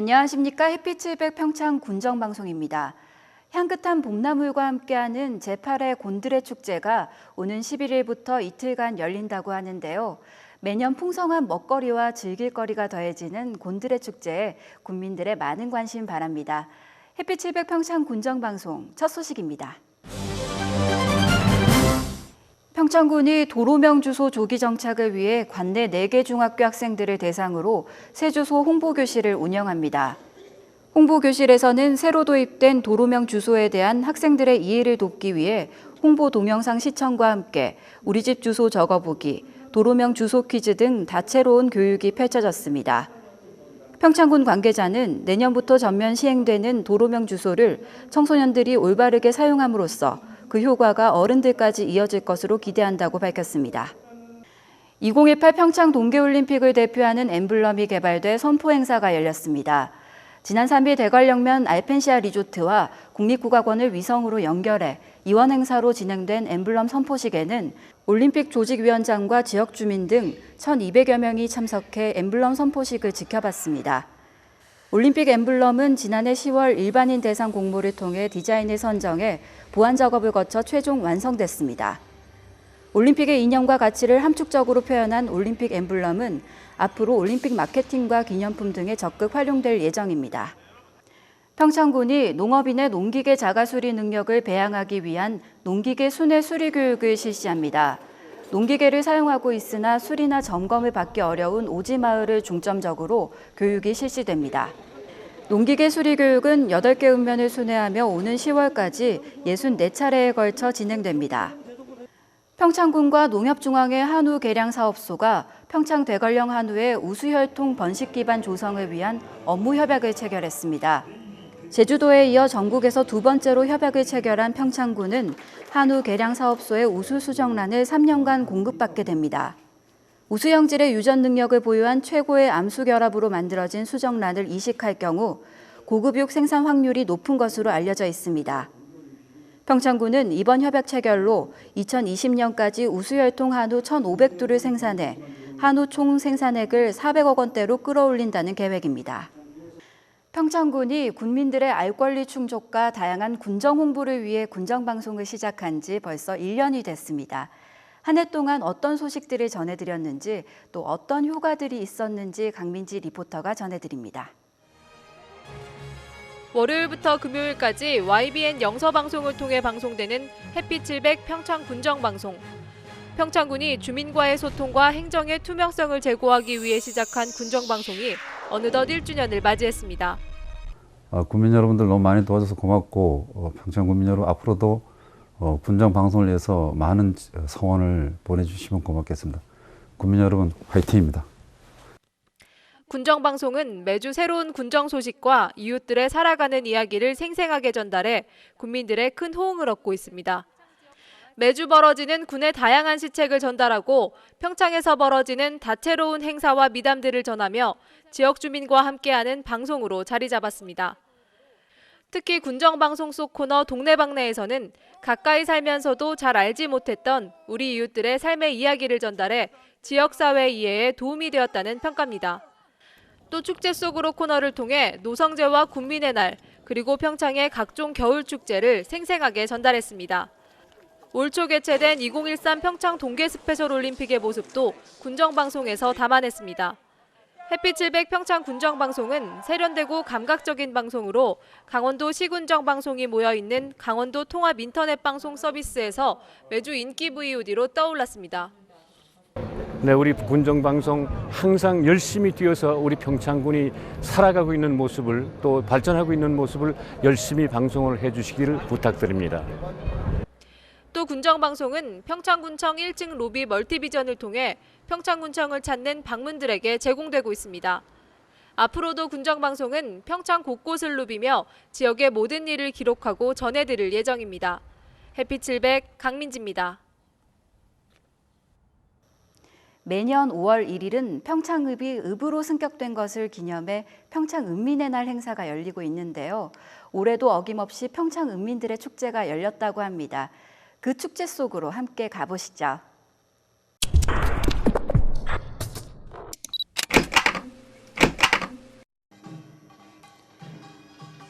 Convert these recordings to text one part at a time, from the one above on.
안녕하십니까. 햇빛 700 평창 군정방송입니다. 향긋한 봄나물과 함께하는 제8회 곤드레 축제가 오는 11일부터 이틀간 열린다고 하는데요. 매년 풍성한 먹거리와 즐길거리가 더해지는 곤드레 축제에 국민들의 많은 관심 바랍니다. 햇빛 700 평창 군정방송 첫 소식입니다. 평창군이 도로명 주소 조기 정착을 위해 관내 4개 중학교 학생들을 대상으로 새 주소 홍보교실을 운영합니다. 홍보교실에서는 새로 도입된 도로명 주소에 대한 학생들의 이해를 돕기 위해 홍보 동영상 시청과 함께 우리 집 주소 적어보기, 도로명 주소 퀴즈 등 다채로운 교육이 펼쳐졌습니다. 평창군 관계자는 내년부터 전면 시행되는 도로명 주소를 청소년들이 올바르게 사용함으로써 그 효과가 어른들까지 이어질 것으로 기대한다고 밝혔습니다. 2018 평창 동계올림픽을 대표하는 엠블럼이 개발돼 선포 행사가 열렸습니다. 지난 3일 대관령면 알펜시아 리조트와 국립국악원을 위성으로 연결해 이원 행사로 진행된 엠블럼 선포식에는 올림픽 조직위원장과 지역 주민 등 1,200여 명이 참석해 엠블럼 선포식을 지켜봤습니다. 올림픽 엠블럼은 지난해 10월 일반인 대상 공모를 통해 디자인을 선정해 보완 작업을 거쳐 최종 완성됐습니다. 올림픽의 이념과 가치를 함축적으로 표현한 올림픽 엠블럼은 앞으로 올림픽 마케팅과 기념품 등에 적극 활용될 예정입니다. 평창군이 농업인의 농기계 자가 수리 능력을 배양하기 위한 농기계 순회 수리 교육을 실시합니다. 농기계를 사용하고 있으나 수리나 점검을 받기 어려운 오지 마을을 중점적으로 교육이 실시됩니다. 농기계 수리 교육은 8개 읍면을 순회하며 오는 10월까지 64차례에 걸쳐 진행됩니다. 평창군과 농협중앙회 한우 개량 사업소가 평창 대관령 한우의 우수혈통 번식 기반 조성을 위한 업무 협약을 체결했습니다. 제주도에 이어 전국에서 두 번째로 협약을 체결한 평창군은 한우 개량 사업소의 우수 수정란을 3년간 공급받게 됩니다. 우수 형질의 유전 능력을 보유한 최고의 암수 결합으로 만들어진 수정란을 이식할 경우 고급육 생산 확률이 높은 것으로 알려져 있습니다. 평창군은 이번 협약 체결로 2020년까지 우수혈통 한우 1,500두를 생산해 한우 총 생산액을 400억 원대로 끌어올린다는 계획입니다. 평창군이 군민들의 알 권리 충족과 다양한 군정 홍보를 위해 군정 방송을 시작한 지 벌써 1년이 됐습니다. 한 해 동안 어떤 소식들을 전해드렸는지 또 어떤 효과들이 있었는지 강민지 리포터가 전해드립니다. 월요일부터 금요일까지 YBN 영서 방송을 통해 방송되는 햇빛 700 평창 군정 방송. 평창군이 주민과의 소통과 행정의 투명성을 제고하기 위해 시작한 군정 방송이 어느덧 1주년을 맞이했습니다. 어, 국민 여러분들 너무 많이 도와줘서 고맙고 어, 평창 국민 여러분 앞으로도 어, 군정 방송을 위해서 많은 성원을 보내주시면 고맙겠습니다. 국민 여러분 화이팅입니다. 군정 방송은 매주 새로운 군정 소식과 이웃들의 살아가는 이야기를 생생하게 전달해 국민들의 큰 호응을 얻고 있습니다. 매주 벌어지는 군의 다양한 시책을 전달하고 평창에서 벌어지는 다채로운 행사와 미담들을 전하며 지역 주민과 함께하는 방송으로 자리 잡았습니다. 특히 군정방송 속 코너 동네방네에서는 가까이 살면서도 잘 알지 못했던 우리 이웃들의 삶의 이야기를 전달해 지역사회 이해에 도움이 되었다는 평가입니다. 또 축제 속으로 코너를 통해 노성제와 국민의 날 그리고 평창의 각종 겨울 축제를 생생하게 전달했습니다. 올 초 개최된 2013 평창 동계 스페셜 올림픽의 모습도 군정방송에서 담아냈습니다. 햇빛 700 평창 군정방송은 세련되고 감각적인 방송으로 강원도 시군정 방송이 모여 있는 강원도 통합 인터넷 방송 서비스에서 매주 인기 VOD로 떠올랐습니다. 네, 우리 군정 방송 항상 열심히 뛰어서 우리 평창군이 살아가고 있는 모습을 또 발전하고 있는 모습을 열심히 방송을 해주시기를 부탁드립니다. 또 군정방송은 평창군청 1층 로비 멀티비전을 통해 평창군청을 찾는 방문들에게 제공되고 있습니다. 앞으로도 군정방송은 평창 곳곳을 누비며 지역의 모든 일을 기록하고 전해드릴 예정입니다. 햇빛 700 강민지입니다. 매년 5월 1일은 평창읍이 읍으로 승격된 것을 기념해 평창읍민의 날 행사가 열리고 있는데요. 올해도 어김없이 평창읍민들의 축제가 열렸다고 합니다. 그 축제 속으로 함께 가보시죠.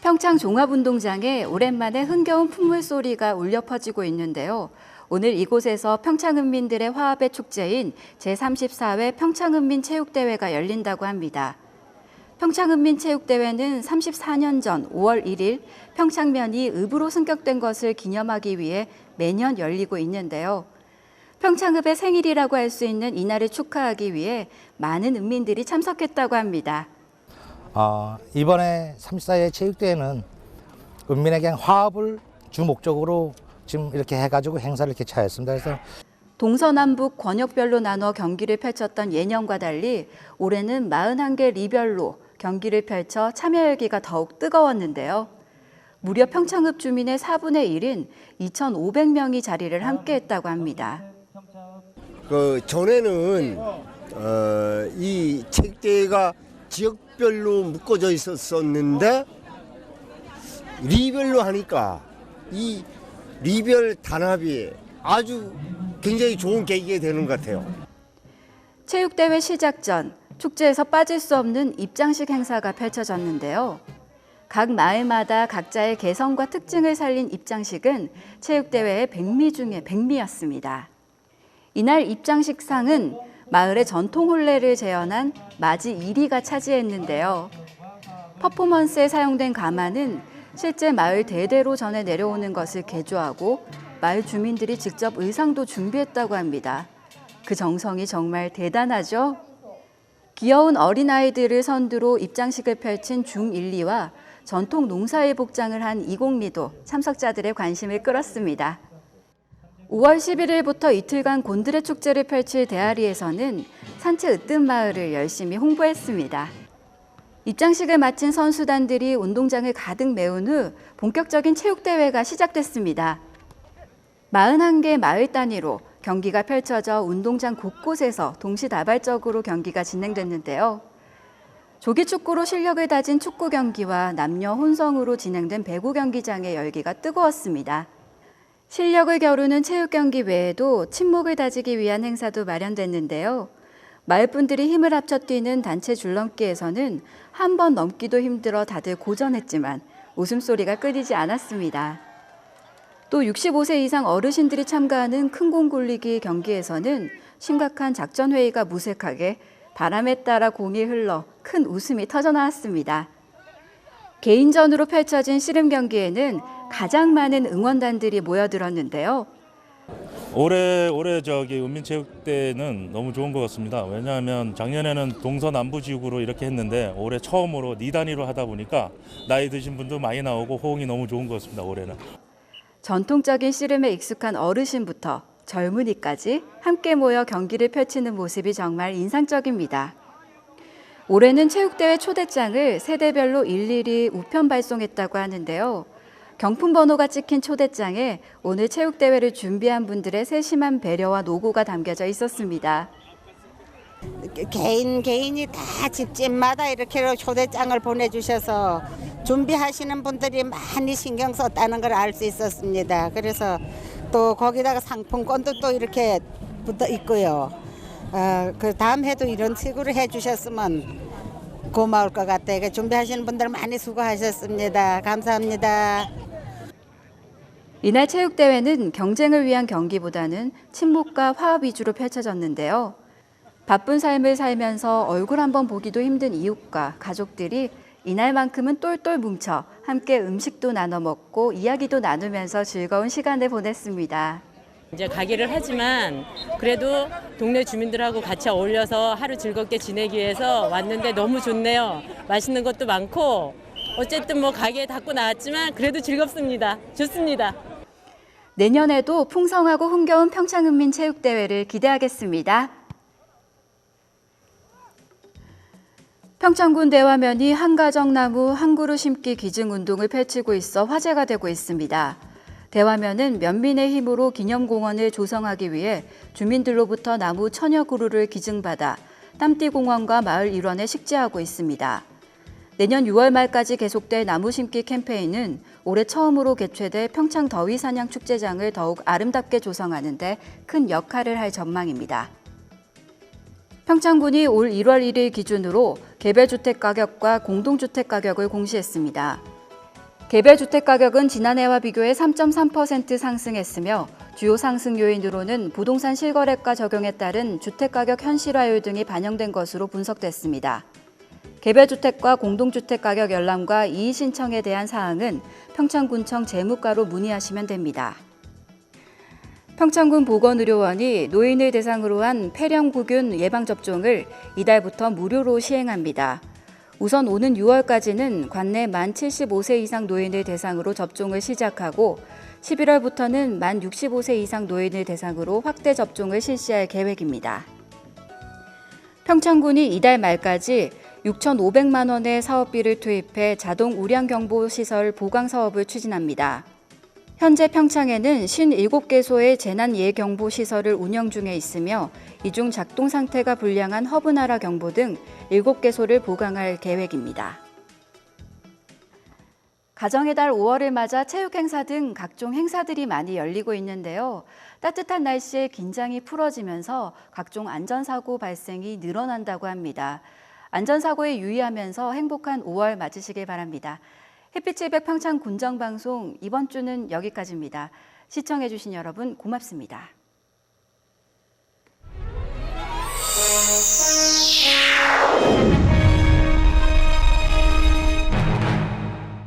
평창 종합운동장에 오랜만에 흥겨운 풍물 소리가 울려 퍼지고 있는데요. 오늘 이곳에서 평창은민들의 화합의 축제인 제34회 평창은민체육대회가 열린다고 합니다. 평창은민체육대회는 34년 전 5월 1일 평창면이 읍으로 승격된 것을 기념하기 위해 매년 열리고 있는데요. 평창읍의 생일이라고 할 수 있는 이날을 축하하기 위해 많은 은민들이 참석했다고 합니다. 어, 이번에 34회 체육대회는 은민에게 화합을 주 목적으로 지금 이렇게 해가지고 행사를 이렇게 차였습니다. 그래서 동서남북 권역별로 나눠 경기를 펼쳤던 예년과 달리 올해는 41개 리별로 경기를 펼쳐 참여 열기가 더욱 뜨거웠는데요. 무려 평창읍 주민의 4분의 1인 2,500명이 자리를 함께 했다고 합니다. 그 전에는 어, 이 책대가 지역별로 묶어져 있었었는데 리별로 하니까 이 리별 단합이 아주 굉장히 좋은 계기가 되는 것 같아요. 체육대회 시작 전 축제에서 빠질 수 없는 입장식 행사가 펼쳐졌는데요. 각 마을마다 각자의 개성과 특징을 살린 입장식은 체육대회의 백미 중의 백미였습니다. 이날 입장식상은 마을의 전통 혼례를 재현한 맞이 1위가 차지했는데요. 퍼포먼스에 사용된 가마는 실제 마을 대대로 전해 내려오는 것을 개조하고 마을 주민들이 직접 의상도 준비했다고 합니다. 그 정성이 정말 대단하죠? 귀여운 어린아이들을 선두로 입장식을 펼친 중1, 2와 전통 농사의 복장을 한 이공리도 참석자들의 관심을 끌었습니다. 5월 11일부터 이틀간 곤드레 축제를 펼칠 대아리에서는 산채 으뜸 마을을 열심히 홍보했습니다. 입장식을 마친 선수단들이 운동장을 가득 메운 후 본격적인 체육대회가 시작됐습니다. 41개 마을 단위로 경기가 펼쳐져 운동장 곳곳에서 동시다발적으로 경기가 진행됐는데요. 조기 축구로 실력을 다진 축구 경기와 남녀 혼성으로 진행된 배구 경기장의 열기가 뜨거웠습니다. 실력을 겨루는 체육 경기 외에도 친목을 다지기 위한 행사도 마련됐는데요. 마을 분들이 힘을 합쳐 뛰는 단체 줄넘기에서는 한 번 넘기도 힘들어 다들 고전했지만 웃음소리가 끊이지 않았습니다. 또 65세 이상 어르신들이 참가하는 큰공 굴리기 경기에서는 심각한 작전 회의가 무색하게 바람에 따라 공이 흘러 큰 웃음이 터져 나왔습니다. 개인전으로 펼쳐진 씨름 경기에는 가장 많은 응원단들이 모여들었는데요. 올해 올해 저기 은민체육대는 너무 좋은 것 같습니다. 왜냐하면 작년에는 동서남부지구로 이렇게 했는데 올해 처음으로 네 단위로 하다 보니까 나이 드신 분도 많이 나오고 호응이 너무 좋은 것 같습니다. 올해는. 전통적인 씨름에 익숙한 어르신부터 젊은이까지 함께 모여 경기를 펼치는 모습이 정말 인상적입니다. 올해는 체육대회 초대장을 세대별로 일일이 우편 발송했다고 하는데요. 경품 번호가 찍힌 초대장에 오늘 체육대회를 준비한 분들의 세심한 배려와 노고가 담겨져 있었습니다. 개인 개인이 다 집집마다 이렇게 초대장을 보내주셔서 준비하시는 분들이 많이 신경 썼다는 걸 알 수 있었습니다. 그래서 또 거기다가 상품권도 또 이렇게 붙어 있고요. 어, 그 다음 해도 이런 식으로 해주셨으면 고마울 것 같아요. 그 준비하시는 분들 많이 수고하셨습니다. 감사합니다. 이날 체육대회는 경쟁을 위한 경기보다는 친목과 화합 위주로 펼쳐졌는데요. 바쁜 삶을 살면서 얼굴 한번 보기도 힘든 이웃과 가족들이 이날만큼은 똘똘 뭉쳐 함께 음식도 나눠 먹고 이야기도 나누면서 즐거운 시간을 보냈습니다. 이제 가기를 하지만 그래도 동네 주민들하고 같이 어울려서 하루 즐겁게 지내기 위해서 왔는데 너무 좋네요. 맛있는 것도 많고 어쨌든 뭐 가게 닫고 나왔지만 그래도 즐겁습니다. 좋습니다. 내년에도 풍성하고 흥겨운 평창은민 체육대회를 기대하겠습니다. 평창군 대화면이 한가정 나무 한 그루 심기 기증 운동을 펼치고 있어 화제가 되고 있습니다. 대화면은 면민의 힘으로 기념공원을 조성하기 위해 주민들로부터 나무 천여 그루를 기증받아 땀띠공원과 마을 일원에 식재하고 있습니다. 내년 6월 말까지 계속될 나무 심기 캠페인은 올해 처음으로 개최될 평창 더위 사냥 축제장을 더욱 아름답게 조성하는 데 큰 역할을 할 전망입니다. 평창군이 올 1월 1일 기준으로 개별주택 가격과 공동주택 가격을 공시했습니다. 개별 주택 가격은 지난해와 비교해 3.3% 상승했으며 주요 상승 요인으로는 부동산 실거래가 적용에 따른 주택 가격 현실화율 등이 반영된 것으로 분석됐습니다. 개별 주택과 공동주택 가격 열람과 이의 신청에 대한 사항은 평창군청 재무과로 문의하시면 됩니다. 평창군 보건의료원이 노인을 대상으로 한 폐렴구균 예방접종을 이달부터 무료로 시행합니다. 우선 오는 6월까지는 관내 만 75세 이상 노인을 대상으로 접종을 시작하고 11월부터는 만 65세 이상 노인을 대상으로 확대 접종을 실시할 계획입니다. 평창군이 이달 말까지 6,500만 원의 사업비를 투입해 자동 우량 경보 시설 보강 사업을 추진합니다. 현재 평창에는 57개소의 재난 예경보 시설을 운영 중에 있으며 이중 작동 상태가 불량한 허브나라 경보 등 7개소를 보강할 계획입니다. 가정의 달 5월을 맞아 체육 행사 등 각종 행사들이 많이 열리고 있는데요. 따뜻한 날씨에 긴장이 풀어지면서 각종 안전사고 발생이 늘어난다고 합니다. 안전사고에 유의하면서 행복한 5월 맞으시길 바랍니다. 햇빛 700 평창 군정방송 이번 주는 여기까지입니다. 시청해주신 여러분 고맙습니다.